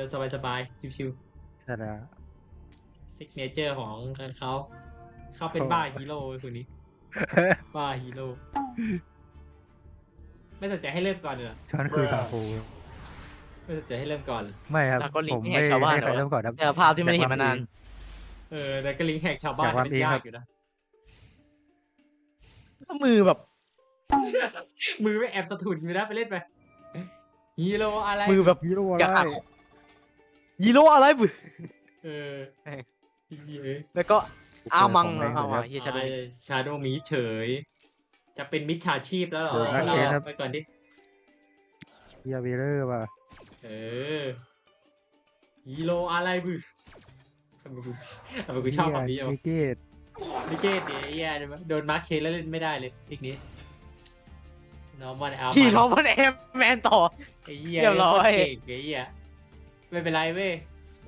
อสบายสบายๆชิวใช่แล้วๆซิกเนเจอร์ของเขาเขาเป็นบ้าฮีโร่คนนี้ บ้าฮีโร่ไม่สนใจให้เริ่มก่อนเลยเหรอช้อนคือตาฟูไม่สนใจให้เริ่มก่อนเหรอไม่ครับแล้วก็ลิงผมก์ไม่ให้ชาวบ้านให้ใครเหรอ เริ่มก่อนครับเนี่ยภาพที่ไม่ได้เห็นมานาน เออแต่ก็ลิงก์แหกชาวบ้านอยากวาดเป็นยาเองครักบอยู่นะ มือแบบ มือไม่แอบสะทุนอยู่นะไปเล่นไปฮีโร่อะไรมือแบบฮีโร่อยากอะไรหัก ยีโร่อะไรมือเออเอ้ยเอ้ยแล้วก็อามังผมเอาไม่อะได้เฮียชาโดว์ชาโดมีเฉย จะเป็นมิจฉาชีพแล้วเหรอเออเราโอเคครับไปก่อนดิเฮียวีเลอร์ว่ะเออฮีโร่อะไรบึทำไมกูทำไมกูชอบคำนี้อะมิเกตนิเกตเนี่ยไอ้เหี้ยโดนมาร์คเคแล้วเล่นไม่ได้เลยทีนี้น้องมันเอาขี่ท็อปวันเอ็มแมนต่อไอ้เหี้ยเรียบร้อยเก่งไอ้เหี้ย ไม่เป็นไรเว้ย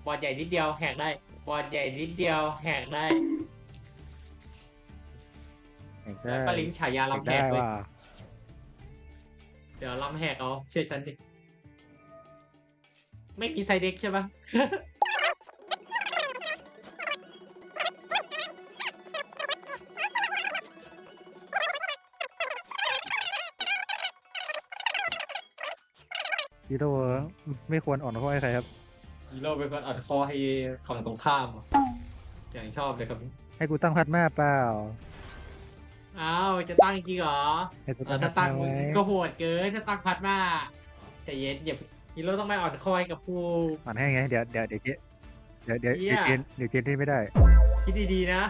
ควอดใหญ่นิดเดียวแหกได้ควอดใหญ่นิดเดียวแหกได้แข่งแล้วได้ก็ลิงก์ฉายาแข่งลำแหได้กเลยว่ะเดี๋ยวลำแหกเอาเชื่อฉันดิไม่มีไซเด็กใช่ปะ ฮีโร่ไม่ควรอ่อนข้อให้ใครครับ ฮีโร่เป็นคนอัดคอให้ฝั่งตรงข้ามอะอย่างชอบเลยครับ ให้กูตั้งพัดมาเปล่าอ้าวจะตั้งจริงเหรอให้กูเอตั้องถ้าพัดตั้งมาไว้ก็โหดเกินถ้าตั้งพัดมาแต่เย็นอย่าฮีโร่ต้องไม่อ่อนคอยกับผู้อ่านให้ไงเดี๋ยวเดี๋ยวเดี๋ยวเจเดี๋ยวเดี๋ยวเหี้เดี๋ยวยเจนเดี๋ยวเจนที่ไม่ได้คิดดีๆนะ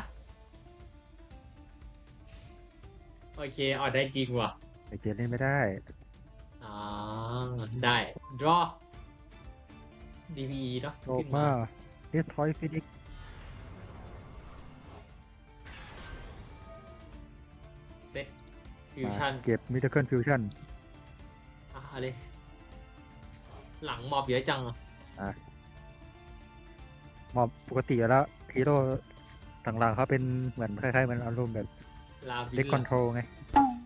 โอเคอ่อนได้จริงว่ะ เดี๋ยวเจนเล่นไม่ได้อ่า ได้ draw DVE เนาะโลขึ้นมา destroy phoenix เซ็ตฟิวชั่นเก็บมิเตอร์เคิลฟิวชั่นอะเอะไรหลังมอบเยอะจังอะมอบปกติอยู่แล้วฮีโร่ต่างๆเขาเป็นเหมือนคล้ายๆเหมือนอารมณ์แบบลาบิเด็กคอนโทรลไง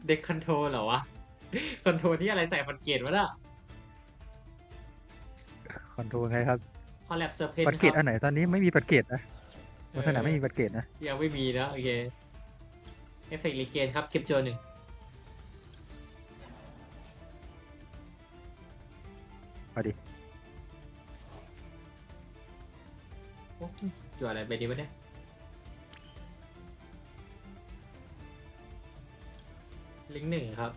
เด็กคอนโทรลเหรอวะ คอนโทรลที่อะไรใส่ฟันเกตวะน่ะค อนโทรลไงครับคอลแลบเซอร์เพนปัดเกตอันไหนตอนนี้ไม่มีปัดเกตนะบนสนามไม่มีปัดเกตนะยังไม่มีนะโอเคเอฟเฟกต์ลีเกนครับเก็บโจหนึ่งเอาดิโอ้จัวอะไรไปดีวะเนี่ยลิงก์หนึ่งครับ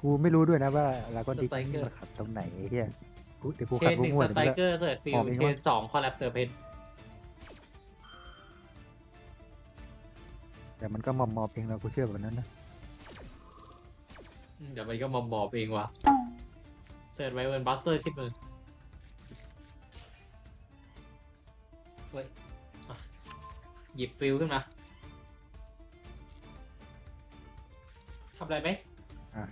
กูไม่รู้ด้วยนะว่าลาก้อนดิกสไตรเกอร์มันขัดตรงไหนเฮียกูเดี๋ยวกูเชขัดนกูหนึ่งมั่วสเดี๋ยวไตรมันเกอร์เสิร์ชฟิลมองไม่เชว่านสองคอลแลบเซอร์เพนแต่มันก็มอมมอมเองนะกูเชื่อแบบนั้นนะเดี๋ยวมันก็มอมมอบเองว่ะเสิร์ชไว้บนบัสเตอร์ที่มือเฮ้ยอะหยิบฟิลขึ้นมาทำอะไรไหมอะ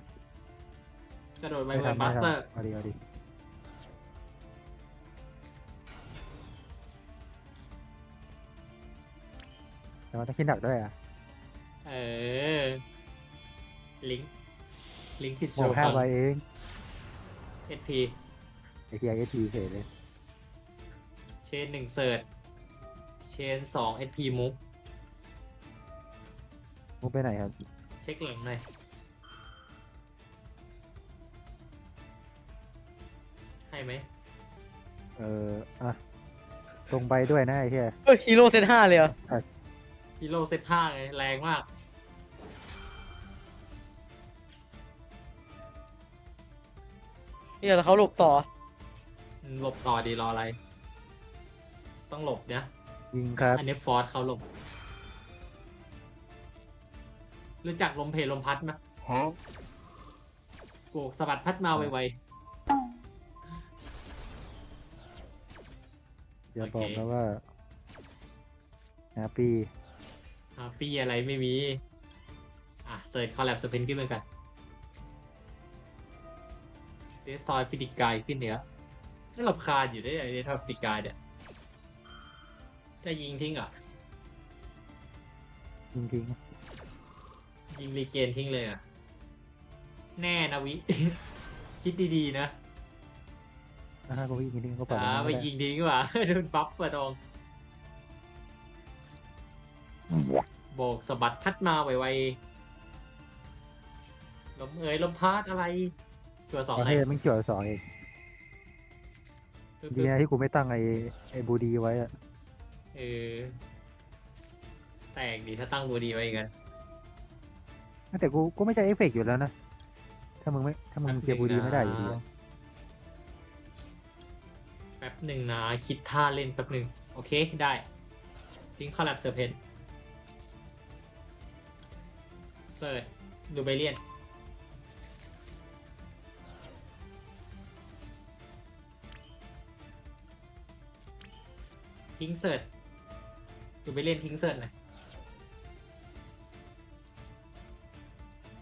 กระโดดไปไม่บนทำบัไม่สเตอร์ทำเอาดิเอาดิแต่มันต้องคิดหนักด้วยอะเออ ลิงก์ลิงก์ที่โชบอกว์ห้าฟังใบเอง SP ไอทีไอเอทีเฉยเลยเชนหนึ่งเสิร์ชเชนสอง SP มุกมุกไปไหนครับ เช็คหลังหน่อย ให้ไหมเอออะตรงใบด้วยนะไอ้เหี้ยเออฮีโร่เซตห้าเลยเหรอฮีโร่เซตห้าไงแรงมาก เนี่ยแล้วเขาหลบต่อ หลบต่อดีรออะไร ต้องหลบเนี่ยยิงครับอันนี้ฟอร์สเขาหลบ รู้จักลมเพลลมพัดไหมโกกสะบัดพัดมาไว อเคบอกแล้วว่าแฮปปี้ๆอ่าปี้อะไรไม่มี อะเสิร์ชคอลแลบสเปนขึ้นมากันเดสทอยฟิดิกายขึ้นเหนือไม่หลบคาญอยู่ได้ไงทำฟิดิกายเนี่ย จะยิงทิ้งเหรอะ จริงยิงรีเกนทิ้งเลยเหรอะ แน่นะวิ คิดดีๆนะ ถ้ากูวิ่งนิดนึงก็ปล่อยอ่ามันไปไม่ได้ยิงดีกว่าโดนปั๊บเปิดทอง โบกสะบัดพัดมาไวๆลมเอ่ยลมพัดอะไร ตัวสองประอะไรเทศมึงเกี่ยวสองเองปึ๊บดีนะที่กูไม่ตั้งไอ้ไอ้บูดีไว้อะเออแตกดีถ้าตั้งบูดีไว้อีกันแต่กูกูไม่ใช่เอฟเฟกต์อยู่แล้วนะ ถ้ามึงไม่ถ้ามึงเคลียร์บูดีไม่ได้อยู่ดีอะ แป๊บหนึ่งนะ คิดท่าเล่นแป๊บหนึ่งโอเคได้ทิ้งคอลแลบเซอร์เพนเซิร์ชดูไบเลียนทิ้งเซิร์ชดูไปเล่นทิ้งเซิร์ชหน่อย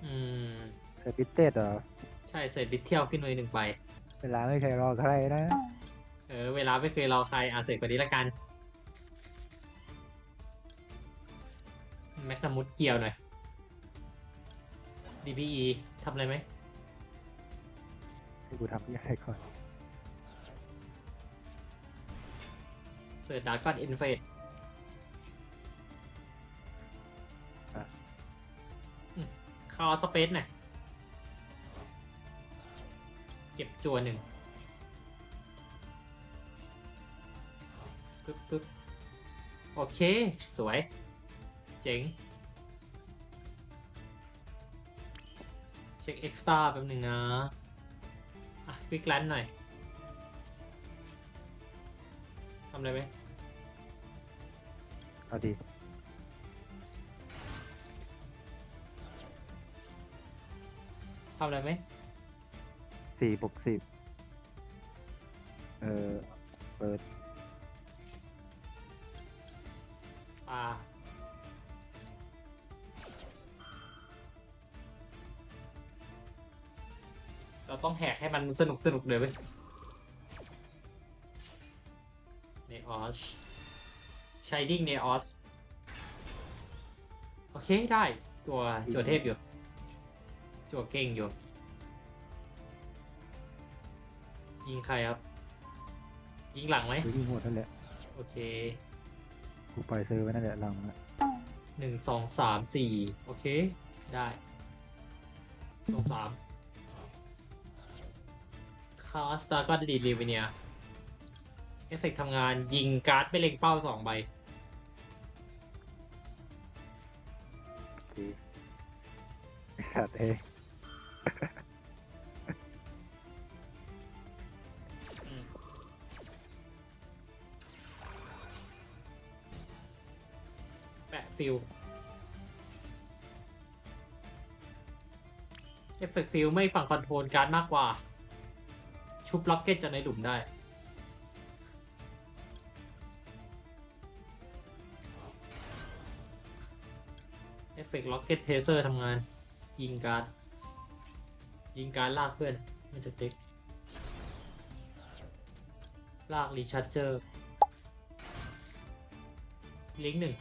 อืมเซอร์พิเต็ดเหรอ ใช่เซิร์ชบิทเที่ยวขึ้นมาหนึ่งใบ เวลาไม่เคยรอใครนะ เออ เวลาไม่เคยรอใครอาเสร็จกว่านี้ละกัน แม็กนามุดเกี่ยวหน่อย DPE ทำอะไรไหมให้กูทำยังไงก่อนเสิร์ชดาร์กอนอินเฟดคาสเปซหน่อยเก็บจัวหนึ่ง ปึ๊บปึ๊บโอเค สวย เจ๋ง เช็คเอ็กซ์ตร้าแป๊บหนึ่งนะ อะควิกแลนหน่อยทำอะไรไหมเอาดีทำอะไรไหมสี่บวกสิบเออเปิดาเราต้องแหกให้มันสนุกสนุกเลยเว้ยเนออสชายดิ้งเนออสโอเค ได้ ตัวจัวเทพอยู่ จัวเก่งอยู่ ยิงใครครับ ยิงหลังไหมกูยิงหมดนั่นแหละ โอเค กูปล่อยเซอร์ไว้นั่นแหละหลังนะหนึ่งสองสามสี่โอเค ได้สองสามคาสตาร์ก็ดีลีเวเนียเอฟเฟกทำงานยิงการ์ดไปเล็งเป้าสองใบ โอเคไอ้สัตว์เอ้ย ฟิลเอฟเฟกฟิลไม่ฝั่งคอนโทรลการ์ดมากกว่า ชุบล็อกเก็ตจากในหลุมได้ เอฟเฟกล็อกเก็ตเพเซอร์ทำงาน ยิงการ์ด ยิงการ์ดลากเพื่อนไมันจะเด็กลากรีชาร์เจอร์ลิงก์หนึ่ง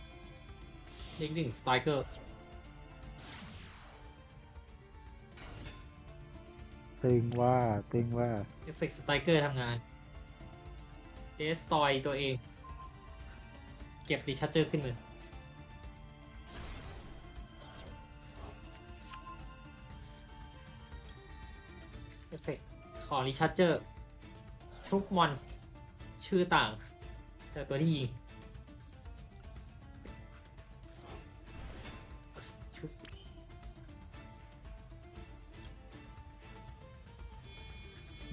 ลิงก์หนึ่งสไตรเกอร์ตึงว่าตึงว่าเอฟเฟกต์สไตรเกอร์ทำงานเดสตอยตัวเอง เก็บรีชาร์เจอร์ขึ้นมือเอฟเฟกต์ขอรีชาร์เจอร์ชุกมอนชื่อต่างจากตัวที่ยิง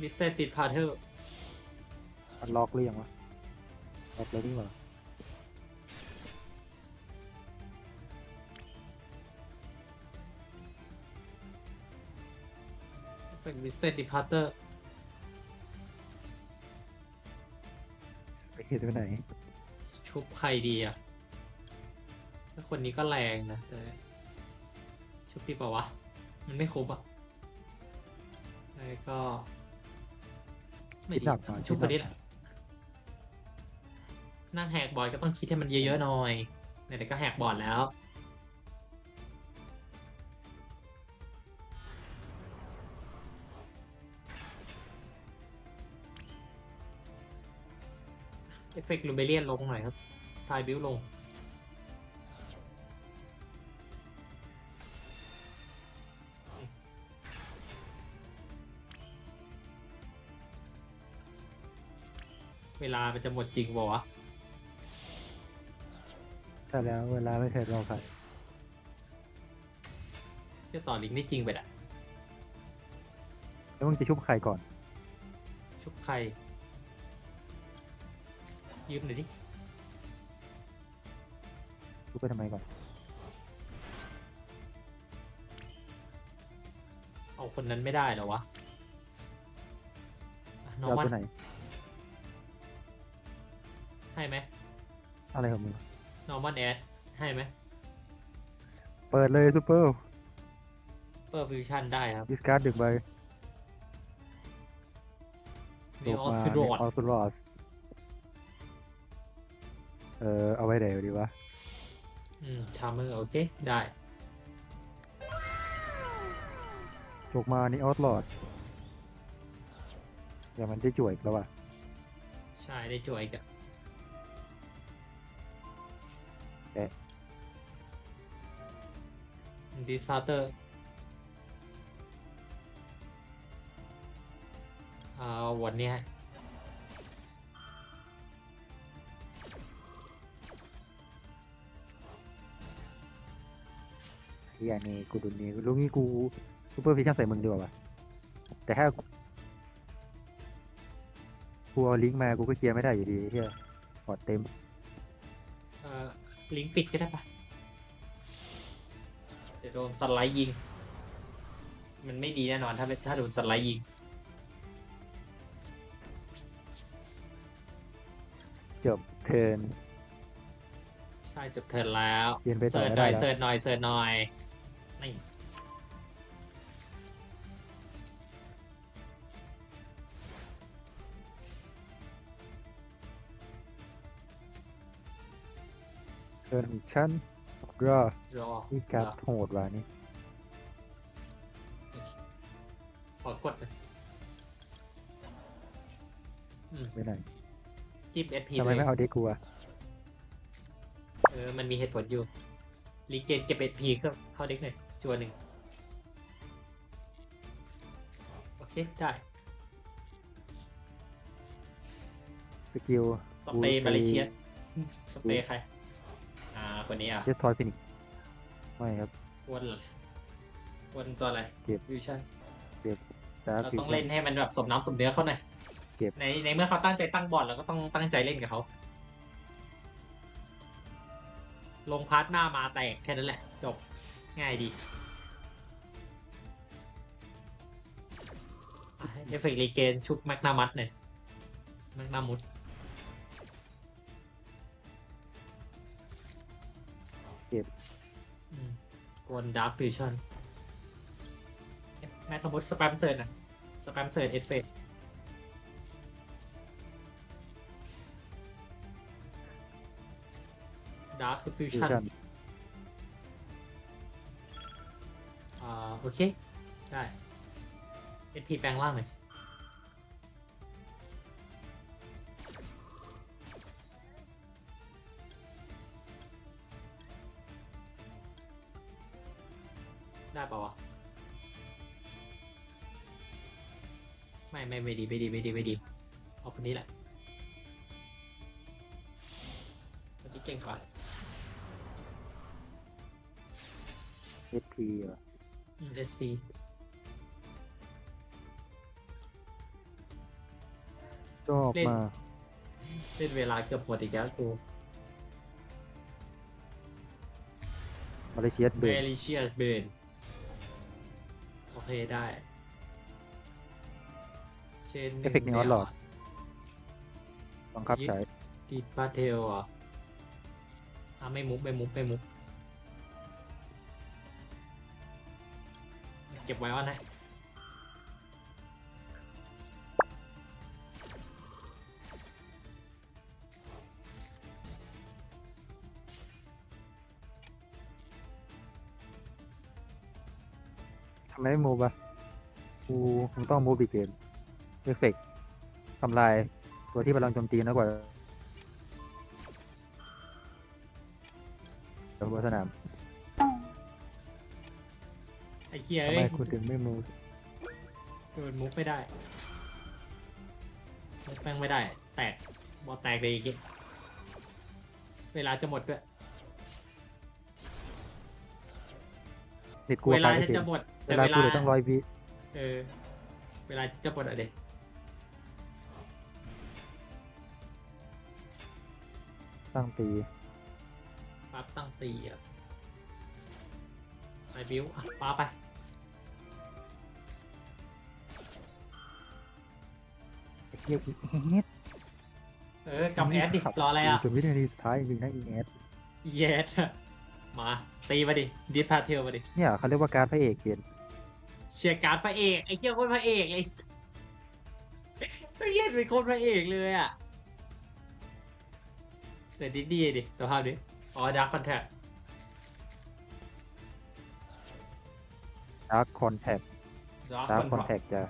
มิสเตอร์ติดพาเทอร์มันล็อกหรือยังวะล็อกแล้วนี่หว่าเฟกมิสเตอร์ติดพาเตอร์ไปเห็นไปไหนชุบใครดีอะถ้าคนนี้ก็แรงนะแต่ชุบดีเปล่าวะ มันไม่ครบอะแล้วก็ ไม่ดีหนับนอยชุบประคิดหนั่งแหกบอร์ก็ต้องคิดให้มันเยอะๆหน่อยไหนๆก็แหกบอร์ดแล้ว เอฟเฟกต์ลูเบเลียนลงหน่อยครับทายบิวลง เวลามันจะหมดจริงบอกวะใช่แล้วเวลาไม่เคยรอใครเชื่อต่อลิงก์ได้จริงไปอะแล้วมึงจะชุบใครก่อน ชุบใคร ยืมหน่อยดิชุบไปทำไมก่อน เอาคนนั้นไม่ได้เหรอวะอะน้องเอามันตัวไหน ให้ไหมอะไรของมึงน้องมันแอดให้ไหมเปิดเลยซูเปอร์เปิดฟิวชั่นได้ครับดิสการ์ดดึกใบมีออสมาซิโรดออสโรดเออเอาไว้ไหนดีวะอืมชามือโอเค ได้จกมานี่ออสลอดอย่ามันได้จ่วยอีกแล้วว่ะ ใช่ได้จวยอีกอะ ดิสพาร์เตอร์เอาวันเนี้ยเฮียนี่กูดุนนี่ลูกนี้กูซูเปอร์ฟิชชั่นใส่มึงดีกว่าวะแต่ถ้ากูเอาลิงก์มากูก็เคลียร์ไม่ได้อยู่ดีเฮียพอร์ตเต็ม เอ่อลิงก์ปิดก็ได้ปะ เดี๋ยวโดนสไลด์ยิง มันไม่ดีแน่นอนถ้าถ้าโดนสไลด์ยิง จบเทิร์น ใช่จบเทิร์นแล้วเปลี่ยนไปต่อเสิร์ชไม่หน่ได้อยแล้ว เสิร์ชหน่อยเสิร์ชหน่อยนี่เทิร์นของฉัน รอรอนี่การ์ดรอโหดว่ะนี่ขอกดหน่อยอืมไปไหนจิ้มเอสพีทำไมไม่เอาเด็กกูอะเออ มันมีเหตุผลอยู่ลีเกนเก็บเอสพีก็เข้าเด็กหน่อยจวนหนึ่งโอเค ได้ สกิลสเปรย์มาเลเซียสเปรย์ใคร อ่าคนนี้อะเจสทอยฟินิกไม่ครับวนเหรอวนตัวอะไรเก็บ วิวชั่นจ้าเราต้องเล่นให้มันแบบสมน้ำสมเนื้อเขาหน่อยเก็บ ในในเมื่อเขาตั้งใจตั้งบอร์ดเราก็ต้องตั้งใจเล่นกับเขา ลงพาร์ทหน้ามาแตกแค่นั้นแหละ จบง่ายดีอะเอฟเฟกต์รีเกนชุบแมกนามัดหน่อยแมกนามุด เก็บอืมกวนดาร์คฟิวชั่นแมกนามุดสแปมเซิร์นอะสแปมเซิร์นเอฟเฟกดาร์คฟิวฟิวชั่นชั่นอ่าโอเค ได้ SP แปลงร่างหน่อย ได้ปะวะ ไม่ไม่ไม่ดีไม่ดีไม่ดีไม่ดีเอาคนนี้แหละคนนี้เก่งกว่าเอสพีเหรออืม SP ชอบเล่น มากเล่นเวลาเกือบหมดอีกแล้วกูมาเลเซียสเบเบนลิเชียสเบน โอเคได้ เชนเอฟเฟกต์นี้ออสหลอดบังคับใช้ดีดปาเทลอะอะไม่มุกไม่มุกไม่มุกเก็บไว้ว่านะ ไม่โมบะกูคงต้องโมบิเกมเอฟเฟกทำลายตัวที่พลังโจมตีน้อยกว่าสำรวจสนามไอ้เคียทำไมยกูถึงไม่โมโดนมุกไม่ได้มุกแป้งไม่ได้ แตกบอแตกเลยอีกเวลาจะหมดด้วยเวลาจะหมด เวแต่ลาเวกูลาเหลือต้องร้อยวิเออ เวลาจะหมดอะเด็กสร้างตีปั๊บตั้งตีอะไปบิวอะปาไปไอ้เหี้ยอีเอสเออกำแอดดิรออะไรอะจนวินาทีสุดท้ายจริงๆนะอีเอสเยสมา ตีมาดิดิสพาเทลมาดิ เนี่ยเขาเรียกว่าการดพระเอกเกณฑ์ เชียร์การ์ดพระเอกไอ้เชี่ยโคตรพระเอกไอ้ไม่เล่นเป็นโคตรพระเอกเลยอะเสร็จดีๆดิสภาพดิอ๋อดักคอนแทคดาร์คคอนแทคดักดาร์คคคออนนแทแทคคจะ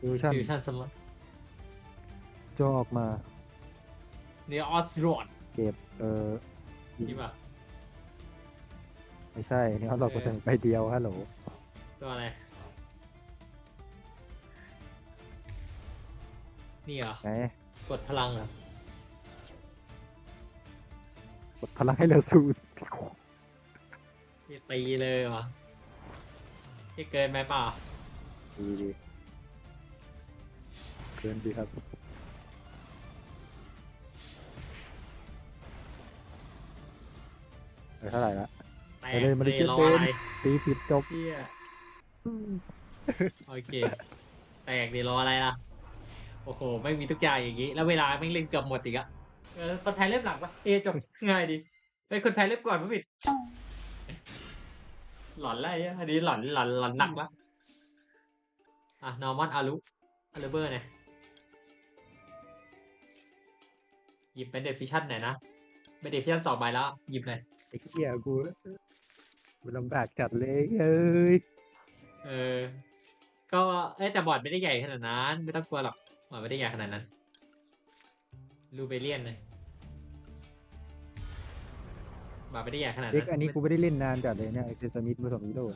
ฟิวชั่นฟิวชั่นสมอนจอออกมาเนออสโรดเก็บเออนี่ป่ะ ไม่ใช่ นี่เขาหลอกกระสุนไปเดียวฮัลโหลตัวอะไร นี่เหรอ ไหนกดพลังเหรอกดพลังให้เหลือศูนย์นี่ตีเลยวะนี่เกินไหมเปล่าดีดีเกินดีครับเออเท่าไหร่ละแตก ไปเลยมาดิเลยเจ็ดรอเต็มอะไรตีผิดจบเชี่ยโอเค แตกดีรออะไรล่ะ โอ้โห ไม่มีทุกอย่างอย่างนี้ แล้วเวลาไม่งเล่นเกือบหมดอีกอะเออคนแพ้เล่มหลังปะเอจบง่ายดีไอ้ยคนแพ้เล่มก่อนไม่ผิดหลอนอะไรอะอันนี้หลอนหลอนหลอนหนักละอะนอร์มอนอารุอารูเบอร์เนี่ยหยิบเป็นเดฟิชั่นหน่อยนะเป็นเดฟิชั่นสองใบแล้ว หยิบเลย ไอ้เหี้ยกู กูลำบากจัดเลยเอ้ยเออ ก็เอ้ยแต่บอร์ดไม่ได้ใหญ่ขนาดนั้น ไม่ต้องกลัวหรอกบอร์ดไม่ได้ใหญ่ขนาดนั้นลูเบเลียนเลยบอร์ดไม่ได้ใหญ่ขนาดเด็นั้กนอันนี้กูไม่ได้เล่นนานจัดเลยเนี่ยไอเซสมิธผสมฮีโร่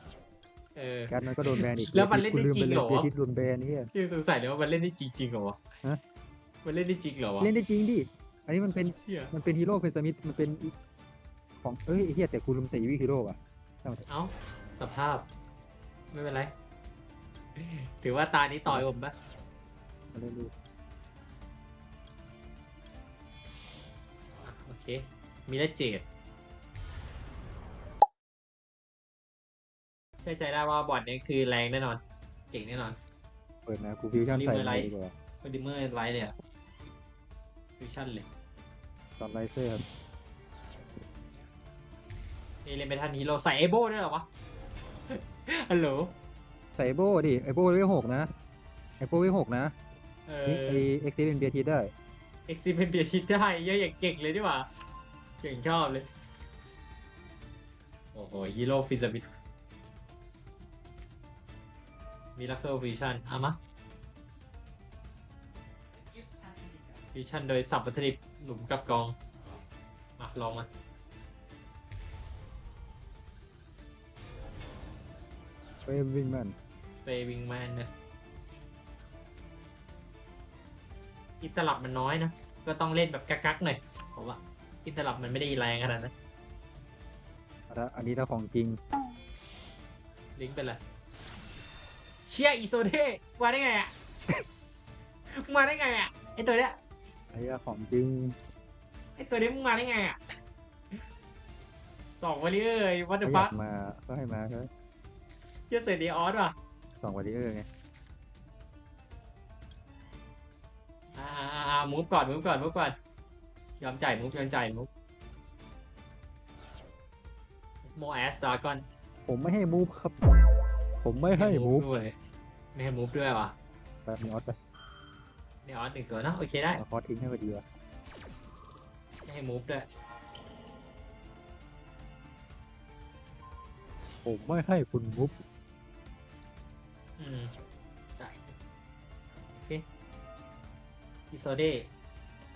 เออ การดมันก็โดนแบนอีกแล้วมันเล่นกูได้ลืมจริไปงเลเหรยอเดทิตโดนแบนนี่ยังสงสัยเลยว่ามันเล่นได้จริงๆเหรอวะฮะ มันเล่นได้จริงเหรอวะเล่นได้จริงดิอันนี้มันเป็นเชี่ยมันเป็นฮีโร่เฟสมิธมันเป็นอีของเอ้ยไอ้เฮียแต่กูลืมใส่วิฮีโร่ว่ะ เอ้า สภาพ ไม่เป็นไร ถือว่าตานี้ต่อยอมปะมาเล่นดูอะโอเค มีได้เจดเชื่อใจได้ว่าบอร์ดนี้คือแรงแน่นอน เก่งแน่นอนเปิดมากูฟิวชั่นรีใส่เมอร์ไลไปท์ ดีกว่าพอดีเมื่อไลท์เลยอะฟิวชั่นเลยตอนไลเซอร์ครับ นี่เล่นไปทันนี้เราใส่ไอโบด้วยเหรอวะ ฮัลโหล ใส่ไอโบดิไอโบเลเวลหกนะไอโบเลเวลหกนะเอนี่อไอเอ็กซ์เป็นเบียทีได้เอ็กซิเป็นเบียร์ทิดได้เยอะอย่างเก่งเลยดีกว่าเก่งชอบเลย โอ้โหฮีโร่ฟิซบิทมีลักเซอร์วิชั่นเอามาวิชั่นโดยสับวัตถุดิบหลุมกับกอง มาลองมา ฟรมวิ่งแมนเฟวิงแมนเนี่ยอิตลับมันน้อยนะ ก็ต้องเล่นแบบกักๆหน่อยผมว่าอิตลับมันไม่ได้แรงขนาดนั้นอันนี้ถ้าของจริง ลิงก์เป็นไรเชียอีโซเท่มาได้ไงอะ มาได้ไงอะไอตัวเนี้ยไอ้เหี้ยของจริงไอตัวนี้มึงมาได้ไงอะสองวอลเลเยอร์วัตถุถ้าอฟ้ายากมาก็ให้มาครับ เชื่อเซดีออสว่ะสองวอลเลเยอร์ไงอ่ามูฟก่อนมูฟก่อนมูฟก่อนยอมจ่ายมูฟยอมจ่ายมูฟโมแอสดากอนผมไม่ให้มูฟครับ ผมไม่ให้มูฟด้วยไม่ให้มูฟด้วยว่ะแบบนี้ออสไปเนี่ยออสหนึ่งตัวเนอะโอเคได้เอาคอร์สทิ้งให้พอดีวะไม่ให้มูฟด้วยผมไม่ให้คุณมูฟ อืมได้โอเคอิโซเด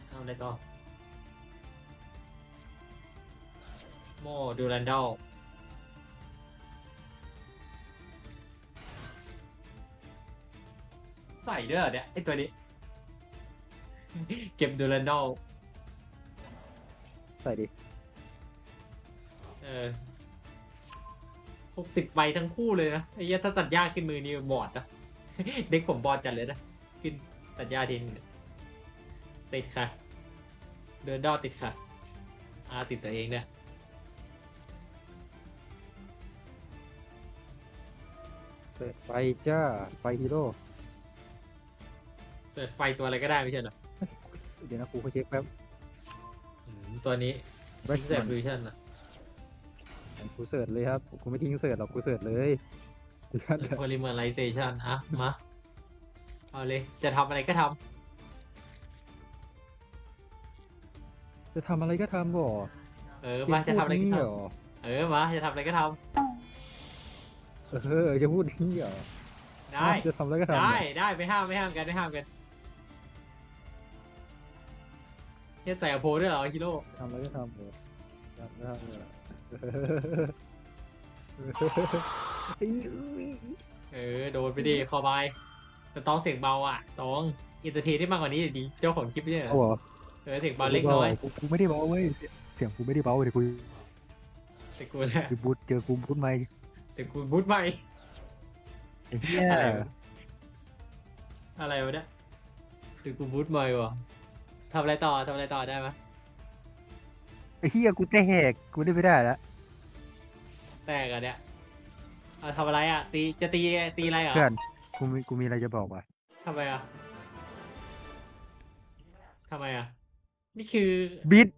เอาอะไรต่อโมดูรันดอลใส่ด้วยเหรอเนี่ยไอตัวนี้ เก็บดูรันดอลใส่ดิ เออ หกสิบใบทั้งคู่เลยนะไอ้เหี้ยถ้าตัดยากขึ้นมือนี่บอดนะเด็กผมบอดจัดเลยนะ ขึ้นตัดยากทีนึงเนี่ยติดค่ะ เดินดอดติดค่ะอาติดตัวเองเนี่ยเปิดไฟจ้า ไฟฮีโร่เสิร์ชไฟตัวอะไรก็ได้ไม่ใช่เหรอ เดี๋ยวนะกูเขาเช็คแป๊บอืมตัวนี้ไม่เสิร์ชฟิวชั่นอะ กูเสิร์ชเลยครับกูไม่ทิ้งเสิร์ชหรอกกูเสิร์ชเลยกูชัดเลยโพลิเมอร์ไลเซชันอะมา เอาเลย จะทำอะไรก็ทจะทำอะไรก็ทำบ่ำเออ มา จะทำอะไรก็นี่ทเหรอำเออ มา จะทำอะไรก็ทเออจะพูดนี่เหรอำได้ จะทำอะไรก็ทำเหรอได้ ได้ ไม่ห้าม ไม่ห้ามกัน ไม่ห้ามกันเฮียใส่อโพด้วยเหรอฮิโร่ทำอะไรก็ทำเหรอทำอะไรก็ทำเหรอเอ้ย เอ้ยเออ โดนไปดิคอบายแต่ต้องเสียงเบาอะต้องอินเตอร์เทนได้มากกว่านี้ดีเจ้าของคลิปเนี่ยเอาเหรอเออเสียงเบาเล็กน้อยกูกูไม่ได้เบาเว้ยเสียงกูไม่ได้เบาเดี๋ยวกูแต่กูเนี่ยกูบูทเจอกูบูทไม่แต่กูบูทไปไอ้เหี้ยอะไรวะอะไรวะเนี่ยหรือกูบูทใหม่วะทำอะไรต่อทำอะไรต่อได้ไหม ไอ้เหี้ยกูแตกกูได้ไม่ได้แล้วแตกอะเนี่ยเอาทำอะไรอะ ตีจะตีตีอะไรเหรอเพื่อนกูมีกูมีอะไรจะบอกว่ะทำไมอะทำไมอะ นี่คือบิด